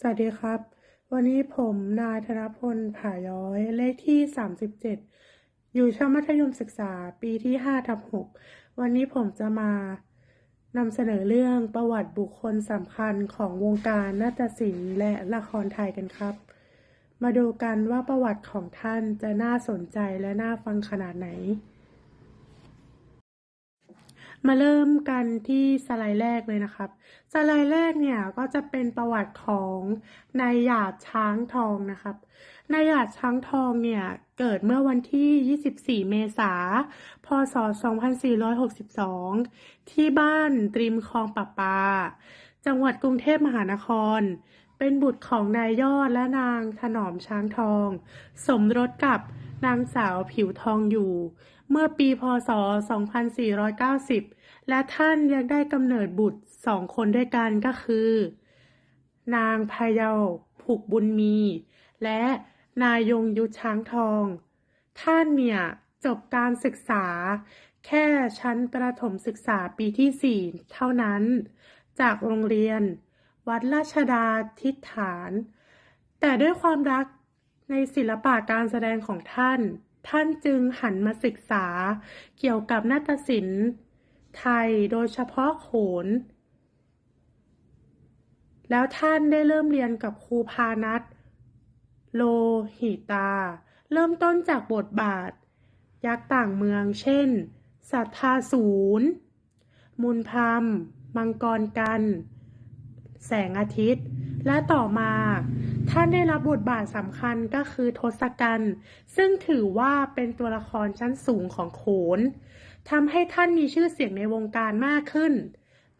สวัสดีครับ วันนี้ผมนายธนพลผาย้อยเลขที่ 37 อยู่ชั้นมัธยมศึกษาปีที่5ทับ6วันนี้ผมจะมานำเสนอเรื่องประวัติบุคคลสำคัญของวงการนาฏศิลป์และละครไทยกันครับ มาดูกันว่าประวัติของท่านจะน่าสนใจและน่าฟังขนาดไหน มาเริ่มกันที่สไลด์แรกเลยนะครับ สไลด์แรกเนี่ยก็จะเป็นประวัติของนายหยาดช้างทองนะครับ นายหยาดช้างทองเนี่ยเกิดเมื่อวันที่ 24 เมษาพศ 2462 ที่บ้านตริมคลองปะปา จังหวัดกรุงเทพมหานคร เป็นบุตรของนายยอดและนางถนอมช้างทอง สมรสกับนางสาวผิวทองอยู่ เมื่อปีพศ 2490 และท่านยังได้กำเนิดบุตรสองคนด้วยกันก็คือ นางพะเยาผูกบุญมี และนายยงยุทธช้างทอง ท่านเนี่ยจบการศึกษา แค่ชั้นประถมศึกษาปีที่ 4 เท่านั้น จากโรงเรียน วัดราชดาทิฏฐาน แต่ด้วยความรักในศิลปะการแสดงของท่าน ท่านจึงหันมาศึกษาเกี่ยวกับนาฏศิลป์ไทยโดยเฉพาะโขน แล้วท่านได้เริ่มเรียนกับครูพานัทโลหิตา เริ่มต้นจากบทบาท ยักษ์ต่างเมือง เช่น สัทธาศูนย์ มุนพรมมังกรกัน แสงอาทิตย์ และต่อมา ท่านได้รับบทบาทสำคัญก็คือทศกัณฐ์ซึ่งถือว่าเป็นตัวละครชั้นสูงของโขนทำให้ท่านมีชื่อเสียงในวงการมากขึ้น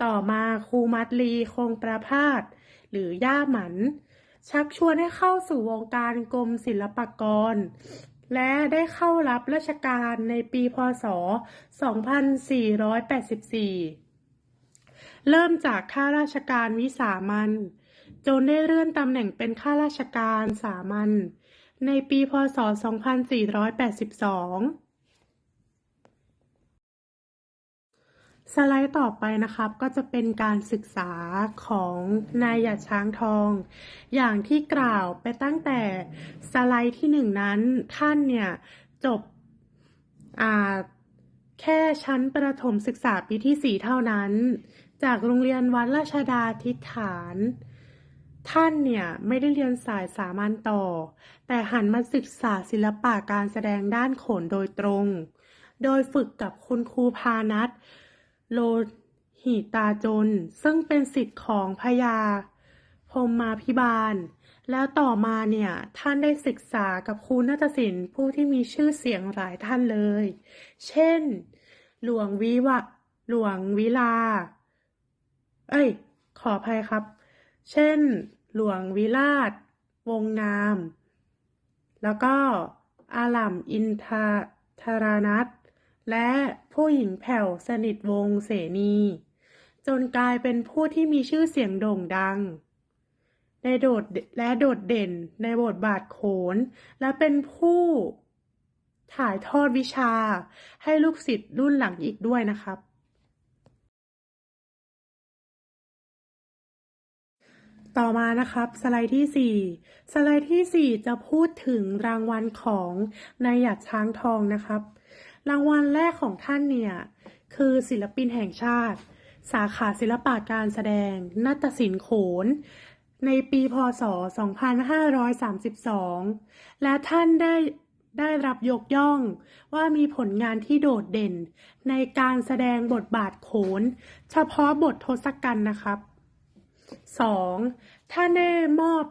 ต่อมาครูมัดลีคงประพาสหรือย่าหมัน ชักชวนให้เข้าสู่วงการกรมศิลปากร และได้เข้ารับราชการในปีพศ 2484 เริ่มจากข้าราชการวิสามัญจนได้เลื่อนตำแหน่งเป็นข้าราชการสามัญในปีพศ 2482สไลด์ต่อไปนะครับก็จะเป็นการศึกษาของนายหยาดช้างทอง อย่างที่กล่าวไปตั้งแต่สไลด์ที่หนึ่งนั้นท่านเนี่ยจบอ่า แค่ชั้นประถมศึกษาปีที่สี่เท่านั้น จากโรงเรียนวัดราชดาทิฐาน ท่านเนี่ยไม่ได้เรียนสายสามัญต่อ แต่หันมาศึกษาศิลปะการแสดงด้านโขนโดยตรง โดยฝึกกับคุณครูพานัทโลหิตาจน ซึ่งเป็นสิทธิ์ของพญาพรหมาภิบาล แล้วต่อมาเนี่ยท่านได้ศึกษากับครูนาฏศิลป์ผู้ที่มีชื่อเสียงหลายท่านเลย เช่น หลวงวิวะหลวงวิลา เอ้ย ขออภัยครับ เช่น หลวงวิราชวงงาม แล้วก็อาล่ำอินทธารานัทและผู้หญิงแผ่วสนิทวงเสนี จนกลายเป็นผู้ที่มีชื่อเสียงโด่งดัง ในโดดและโดดเด่นในบทบาทโขน และเป็นผู้ถ่ายทอดวิชาให้ลูกศิษย์รุ่นหลังอีกด้วยนะครับ ต่อมานะครับสไลด์ที่ 4 สไลด์ที่ 4 จะพูดถึงรางวัลของนายหยาดช้างทองนะครับ รางวัลแรกของท่านเนี่ย คือศิลปินแห่งชาติ สาขาศิลปะการแสดง นาฏศิลป์โขน ในปีพศ 2532 และท่านได้ได้รับยกย่องว่ามีผลงานที่โดดเด่น ในการแสดงบทบาทโขน เฉพาะบททศกัณฐ์นะครับ 2. ท่านได้มอบ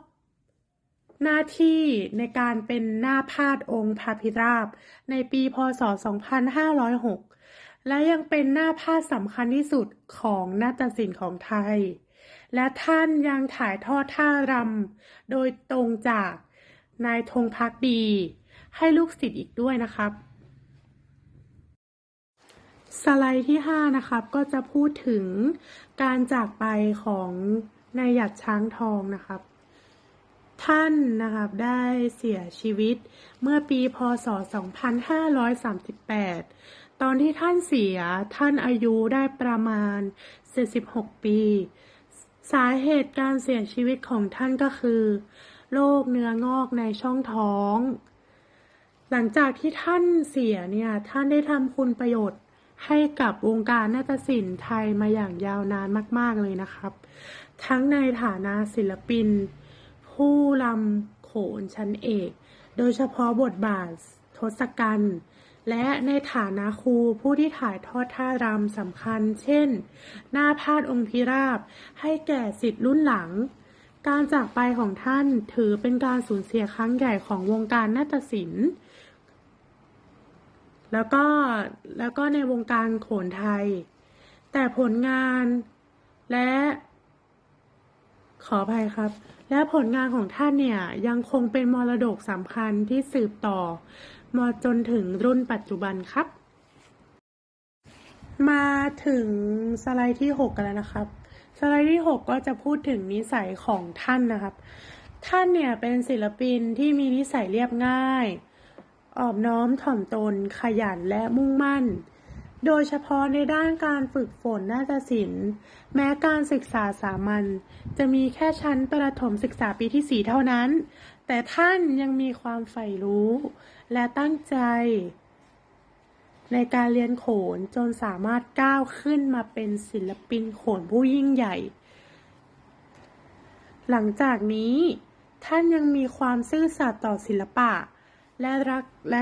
หน้าที่ในการเป็นหน้าพาดองค์พระพิราบ ในปีพศ 2506 และยังเป็นหน้าพาดสำคัญที่สุดของนาฏศิลป์ของไทย และท่านยังถ่ายทอดท่ารำโดยตรงจากนายธงพักดี ให้ลูกศิษย์อีกด้วยนะครับ สไลด์ที่ 5 นะครับ ก็จะพูดถึงการจากไปของนายหยัดช้างทองนะครับ ท่านนะครับได้เสียชีวิตเมื่อปีพศ 2538 ตอนที่ท่านเสียท่านอายุได้ประมาณ76ปี สาเหตุการเสียชีวิตของท่านก็คือโรคเนื้องอกในช่องท้อง หลังจากที่ท่านเสียเนี่ย ท่านได้ทำคุณประโยชน์ให้กับวงการนาฏศิลป์ไทยมาอย่างยาวนานมาก ๆ เลยนะครับ ทั้งในฐานะศิลปิน ผู้รำโขนชั้นเอก โดยเฉพาะบทบาททศกัณฐ์ และในฐานะครูผู้ที่ถ่ายทอดท่ารำสำคัญ เช่น หน้าพาดองค์พิราบ ให้แก่สิทธิ์รุ่นหลัง การจากไปของท่านถือเป็นการสูญเสียครั้งใหญ่ของวงการนาฏศิลป์แล้วก็แล้วก็ในวงการโขนไทย แต่ผลงานและขออภัยครับ และผลงานของท่านเนี่ยยังคงเป็นมรดกสำคัญที่สืบต่อ มาจนถึงรุ่นปัจจุบันครับ มาถึงสไลด์ที่ 6 กันแล้วนะครับ สไลด์ที่ 6 ก็จะพูดถึงนิสัยของท่านนะครับ ท่านเนี่ยเป็นศิลปินที่มีนิสัยเรียบง่าย ออบน้อมถ่อมตนขยันและมุ่งมั่น โดยเฉพาะในด้านการฝึกฝนนาฏศิลป์แม้การศึกษาสามัญจะมีแค่ชั้นประถมศึกษาปีที่ 4 เท่านั้น แต่ท่านยังมีความใฝ่รู้ และตั้งใจ ในการเรียนโขนจนสามารถก้าวขึ้นมาเป็นศิลปินโขนผู้ยิ่งใหญ่ หลังจากนี้ ท่านยังมีความซื่อสัตย์ต่อศิลปะ และรักและ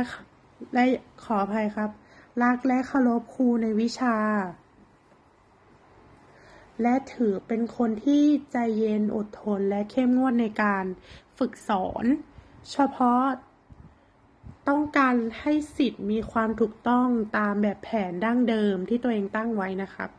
และขออภัยครับ รักและเคารพครูในวิชา และถือเป็นคนที่ใจเย็นอดทนและเข้มงวดในการฝึกสอน เฉพาะต้องการให้สิทธิ์มีความถูกต้องตามแบบแผนดั้งเดิมที่ตัวเองตั้งไว้นะครับ